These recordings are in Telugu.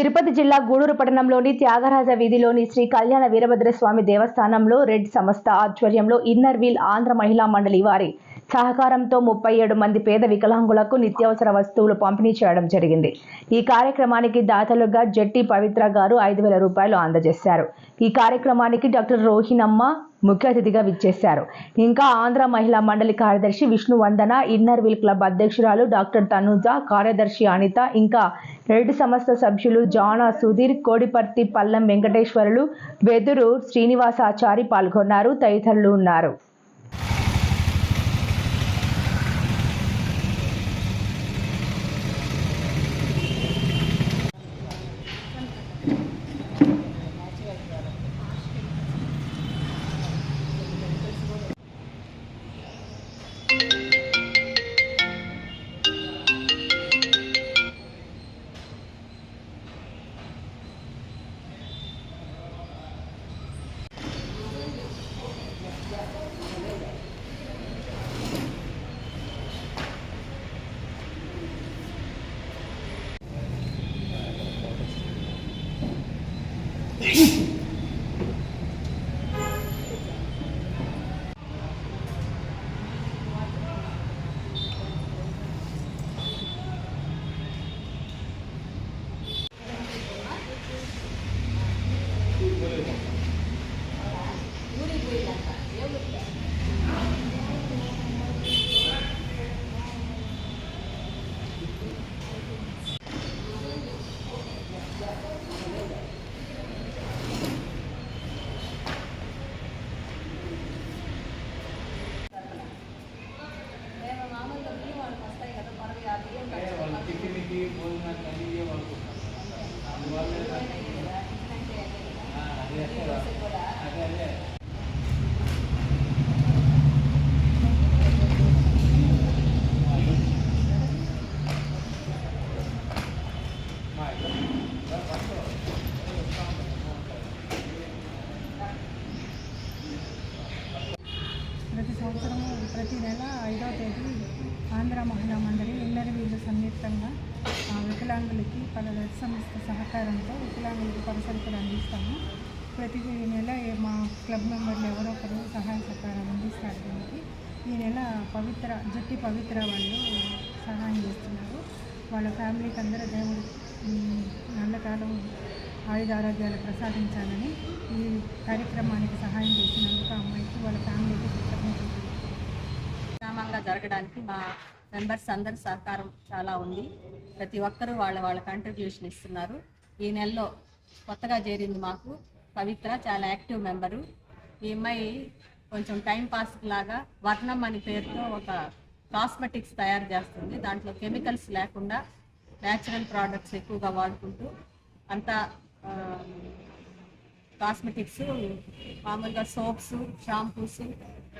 తిరుపతి జిల్లా గూడూరు పట్టణంలోని త్యాగరాజ వీధిలోని శ్రీ కళ్యాణ వీరభద్రస్వామి దేవస్థానంలో రెడ్ సంస్థ ఆధ్వర్యంలో ఇన్నర్ వీల్ ఆంధ్ర మహిళా మండలి వారి సహకారంతో ముప్పై ఏడు మంది పేద వికలాంగులకు నిత్యావసర వస్తువులు పంపిణీ చేయడం జరిగింది. ఈ కార్యక్రమానికి దాతలుగా జట్టి పవిత్ర గారు ఐదు వేల రూపాయలు అందజేశారు. ఈ కార్యక్రమానికి డాక్టర్ రోహిణమ్మ ముఖ్య అతిథిగా విచ్చేశారు. ఇంకా ఆంధ్ర మహిళా మండలి కార్యదర్శి Vishnu Vandana inner wheel club అధ్యక్షురాలు డాక్టర్ తనుజ కార్యదర్శి అనిత ఇంకా రెడ్డి సంస్థ సభ్యులు జానా సుధీర్ కోడిపర్తి పల్లం వెంకటేశ్వరులు వెదురు శ్రీనివాసాచారి పాల్గొన్నారు తదితరులు ఉన్నారు. ఆంధ్ర మహిళా మండలి ఇల్లరి వీళ్ళు సంయుక్తంగా వికలాంగులకి పలు రెడ్ సంస్థ సహకారంతో వికలాంగులకు పరిసరకులు అందిస్తాము. ప్రతి నెల మా క్లబ్ మెంబర్లు ఎవరో ఒకరు సహాయ సహకారం అందిస్తారు దీనికి. ఈ నెల పవిత్ర జట్టి పవిత్ర వాళ్ళు సహాయం చేస్తున్నారు. వాళ్ళ ఫ్యామిలీకి అందరూ దేవుడు ఉమ్, నల్లకాలం ఆయుధ ఆరోగ్యాలు ప్రసాదించాలని ఈ కార్యక్రమానికి సహాయం చేసినందుకు అమ్మాయికి వాళ్ళ ఫ్యామిలీకి కృతజ్ఞతలు. సక్రమంగా జరగడానికి మా మెంబర్స్ అందరి సహకారం చాలా ఉంది. ప్రతి ఒక్కరూ వాళ్ళ వాళ్ళ కంట్రిబ్యూషన్ ఇస్తున్నారు. ఈ నెలలో కొత్తగా చేరింది మాకు పవిత్ర చాలా యాక్టివ్ మెంబరు. ఈ అమ్మాయి కొంచెం టైం పాస్ లాగా వర్ణం అనే పేరుతో ఒక కాస్మెటిక్స్ తయారు చేస్తుంది. దాంట్లో కెమికల్స్ లేకుండా న్యాచురల్ ప్రోడక్ట్స్ ఎక్కువగా వాడుకుంటూ అంతా కాస్మెటిక్స్ మామూలుగా సోప్స్ షాంపూస్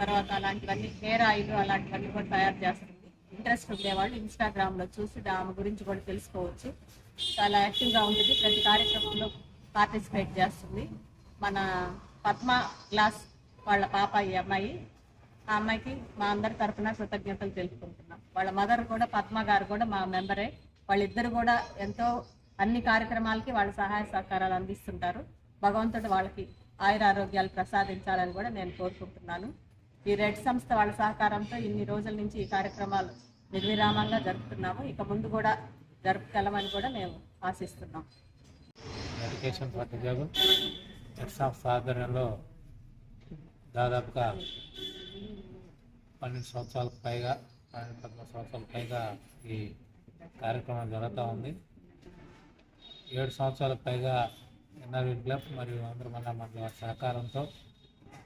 తర్వాత అలాంటివన్నీ హెయిర్ ఆయిల్ అలాంటివన్నీ కూడా తయారు చేస్తుంది ఇంట్రెస్ట్ ఉండేవాళ్ళు ఇన్స్టాగ్రామ్లో చూసి ఆమె గురించి కూడా తెలుసుకోవచ్చు. చాలా యాక్టివ్గా ఉంటుంది. ప్రతి కార్యక్రమంలో పార్టిసిపేట్ చేస్తుంది. మన పద్మ క్లాస్ వాళ్ళ పాప ఈ అమ్మాయి. ఆ అమ్మాయికి మా అందరి తరఫున కృతజ్ఞతలు తెలుపుకుంటున్నాం. వాళ్ళ మదర్ కూడా పద్మ గారు కూడా మా మెంబరే. వాళ్ళిద్దరు కూడా ఎంతో అన్ని కార్యక్రమాలకి వాళ్ళ సహాయ సహకారాలు అందిస్తుంటారు. భగవంతుడు వాళ్ళకి ఆయుర ఆరోగ్యాలు ప్రసాదించాలని కూడా నేను కోరుకుంటున్నాను. ఈ రెడ్ సంస్థ వాళ్ళ సహకారంతో ఇన్ని రోజుల నుంచి ఈ కార్యక్రమాలు నిర్విరామంగా జరుపుతున్నాము. ఇక ముందు కూడా జరుపుకెళ్ళమని కూడా మేము ఆశిస్తున్నాం. ఎడ్యుకేషన్ ఫర్ ఉద్యోగం ఎగ్జామ్స్ ఆధ్వర్యంలో దాదాపుగా పన్నెండు సంవత్సరాలకు పైగా పన్నెండు పదమూడు సంవత్సరాలకు పైగా ఈ కార్యక్రమం జరుగుతూ ఉంది. ఏడు సంవత్సరాలకు పైగా ఎన్ఆర్వి క్లబ్ మరియు ఆంధ్ర మహిళా మండలి సహకారంతో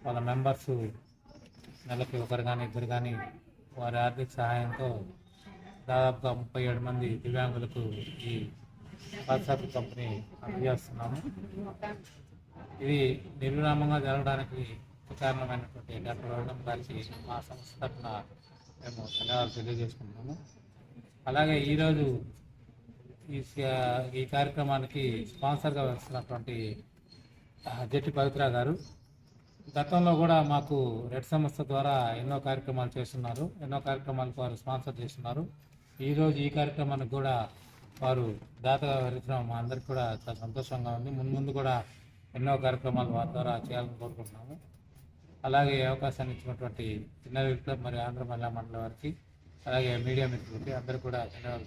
వాళ్ళ మెంబర్స్ నెలకి ఒకరు కానీ ఇద్దరు కానీ వారి ఆర్థిక సహాయంతో దాదాపుగా ముప్పై ఏడు మంది దివ్యాంగులకు ఈ వాట్సాప్ కంపెనీ అందజేస్తున్నాము. ఇది నిర్విరామంగా జరగడానికి కారణమైనటువంటి డాక్టర్ రఘునం గారికి మా సంస్థ తరఫున మేము ధన్యవాదాలు తెలియజేసుకుంటున్నాము. అలాగే ఈరోజు ఈ స- ఈ కార్యక్రమానికి స్పాన్సర్గా వస్తున్నటువంటి జెట్టి జట్టి పవిత్ర గారు గతంలో కూడా మాకు రెడ్ సంస్థ ద్వారా ఎన్నో కార్యక్రమాలు చేస్తున్నారు. ఎన్నో కార్యక్రమాలకు వారు స్పాన్సర్ చేస్తున్నారు. ఈరోజు ఈ కార్యక్రమానికి కూడా వారు దాతగా వివరించడం మా అందరికి కూడా చాలా సంతోషంగా ఉంది. ముందు ముందు కూడా ఎన్నో కార్యక్రమాలు వారి ద్వారా చేయాలని కోరుకుంటున్నాము. అలాగే అవకాశాన్ని ఇచ్చినటువంటి చిన్న క్లబ్ మరియు ఆంధ్ర మహిళా మండలి వారికి అలాగే మీడియా మిత్రులకి అందరూ కూడా ధన్యవాదాలు